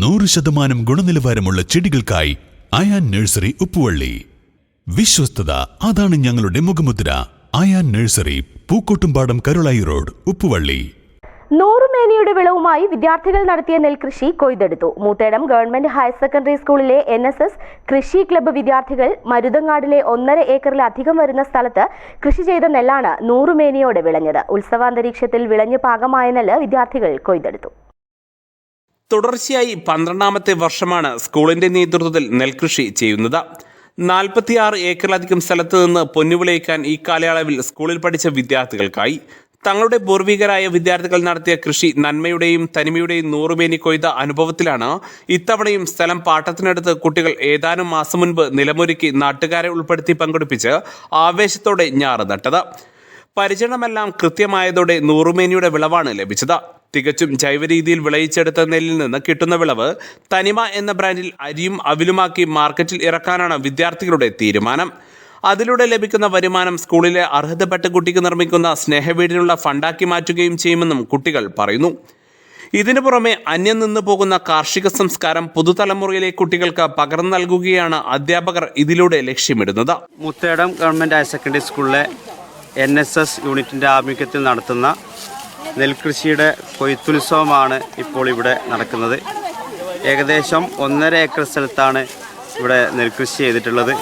നൂറ് ശതമാനം ഗുണനിലവാരമുള്ള ചെടികൾക്കായി അയാൻ നഴ്സറി ഉപ്പുവള്ളി. വിശ്വസ്തത അതാണ് ഞങ്ങളുടെ മുഖമുദ്ര. Ayan nursery Pookkottumpadam Karulayi road Uppuvalli. നൂറുമേനിയുടെ വിളവുമായി വിദ്യാർത്ഥികൾ നടത്തിയ നെൽകൃഷി കൊയ്തെടുത്തു. മൂത്തേടം ഗവൺമെന്റ് ഹയർ സെക്കൻഡറി സ്കൂളിലെ എൻ എസ് എസ് കൃഷി ക്ലബ്ബ് വിദ്യാർത്ഥികൾ മരുതങ്ങാടിലെ ഒന്നര ഏക്കറിലധികം വരുന്ന സ്ഥലത്ത് കൃഷി ചെയ്ത നെല്ലാണ് നൂറുമേനിയോടെ വിളഞ്ഞത്. ഉത്സവാന്തരീക്ഷത്തിൽ വിളഞ്ഞ് പാകമായ നെല്ല് വിദ്യാർത്ഥികൾ കൊയ്തെടുത്തു. തുടർച്ചയായി പന്ത്രണ്ടാമത്തെ വർഷമാണ് സ്കൂളിന്റെ നേതൃത്വത്തിൽ നെൽകൃഷി ചെയ്യുന്നത്. നാൽപ്പത്തിയാറ് ഏക്കറിലധികം സ്ഥലത്ത് നിന്ന് പൊന്നുവിളയിക്കാൻ ഈ കാലയളവിൽ സ്കൂളിൽ പഠിച്ച വിദ്യാർത്ഥികൾക്കായി തങ്ങളുടെ പൂർവികരായ വിദ്യാർത്ഥികൾ നടത്തിയ കൃഷി നന്മയുടെയും തനിമയുടെയും നൂറുമേനി കൊയ്ത അനുഭവത്തിലാണ് ഇത്തവണയും സ്ഥലം പാട്ടത്തിനടുത്ത് കുട്ടികൾ ഏതാനും മാസം മുൻപ് നിലമൊരുക്കി നാട്ടുകാരെ ഉൾപ്പെടുത്തി പങ്കെടുപ്പിച്ച് ആവേശത്തോടെ ഞാറ് നട്ടത്. പരിചരണമെല്ലാം കൃത്യമായതോടെ നൂറുമേനിയുടെ വിളവാണ് ലഭിച്ചത്. തികച്ചും ജൈവ രീതിയിൽ വിളയിച്ചെടുത്ത നെല്ലിൽ നിന്ന് കിട്ടുന്ന വിളവ് തനിമ എന്ന ബ്രാൻഡിൽ അരിയും അവിലുമാക്കി മാർക്കറ്റിൽ ഇറക്കാനാണ് വിദ്യാർത്ഥികളുടെ തീരുമാനം. അതിലൂടെ ലഭിക്കുന്ന വരുമാനം സ്കൂളിലെ അർഹതപ്പെട്ട കുട്ടിക്ക് നിർമ്മിക്കുന്ന സ്നേഹവീടിനുള്ള ഫണ്ടാക്കി മാറ്റുകയും ചെയ്യുമെന്നും കുട്ടികൾ പറയുന്നു. ഇതിനു പുറമെ അന്യം നിന്നു പോകുന്ന കാർഷിക സംസ്കാരം പുതുതലമുറയിലെ കുട്ടികൾക്ക് പകർന്നു നൽകുകയാണ് അധ്യാപകർ ഇതിലൂടെ ലക്ഷ്യമിടുന്നത്. മുത്തേടം ഗവൺമെന്റ് ഹയർ സെക്കൻഡറി സ്കൂളിലെ എൻ എസ് എസ് യൂണിറ്റിന്റെ ആഭിമുഖ്യത്തിൽ നടത്തുന്ന നെൽകൃഷിയുടെ കൊയ്ത്തുത്സവമാണ് ഇപ്പോൾ ഇവിടെ നടക്കുന്നത്. ഏകദേശം ഒന്നര ഏക്കർ സ്ഥലത്താണ് ഇവിടെ നെൽകൃഷി ചെയ്തിട്ടുള്ളത്.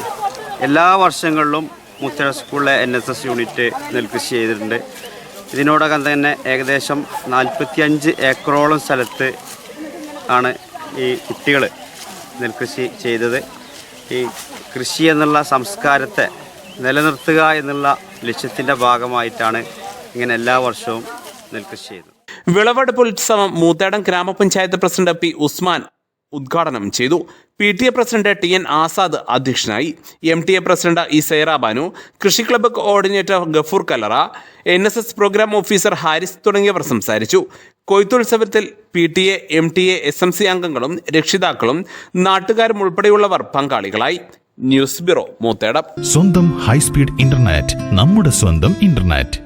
എല്ലാ വർഷങ്ങളിലും മുത്തഴ സ്കൂളിലെ എൻ എസ് എസ് യൂണിറ്റ് നെൽകൃഷി ചെയ്തിട്ടുണ്ട്. ഇതിനോടകം തന്നെ ഏകദേശം നാൽപ്പത്തിയഞ്ച് ഏക്കറോളം സ്ഥലത്ത് ആണ് ഈ കുട്ടികൾ നെൽകൃഷി ചെയ്തത്. ഈ കൃഷി എന്നുള്ള സംസ്കാരത്തെ നിലനിർത്തുക എന്നുള്ള ലക്ഷ്യത്തിന്റെ ഭാഗമായിട്ടാണ് ഇങ്ങനെ എല്ലാ വർഷവും നെൽകൃഷി ചെയ്തു വിളവെടുപ്പ് ഉത്സവം മൂത്തേടം ഗ്രാമപഞ്ചായത്ത് പ്രസിഡന്റ് പി ഉസ്മാൻ ഉദ്ഘാടനം ചെയ്തു. P T A president T N Azad അധ്യക്ഷനായി. M T A president E Saira Banu കൃഷി club coordinator Gafoor Kalara N S S programme officer Haris തുടങ്ങിയവർ സംസാരിച്ചു. കൊയ്ത്തുത്സവത്തിൽ P T A M T A S M C അംഗങ്ങളും രക്ഷിതാക്കളും നാട്ടുകാരും ഉൾപ്പെടെയുള്ളവർ പങ്കാളികളായി. News bureau Moothedam. സ്വന്തം ഹൈസ്പീഡ് ഇന്റർനെറ്റ് നമ്മുടെ സ്വന്തം ഇന്റർനെറ്റ്.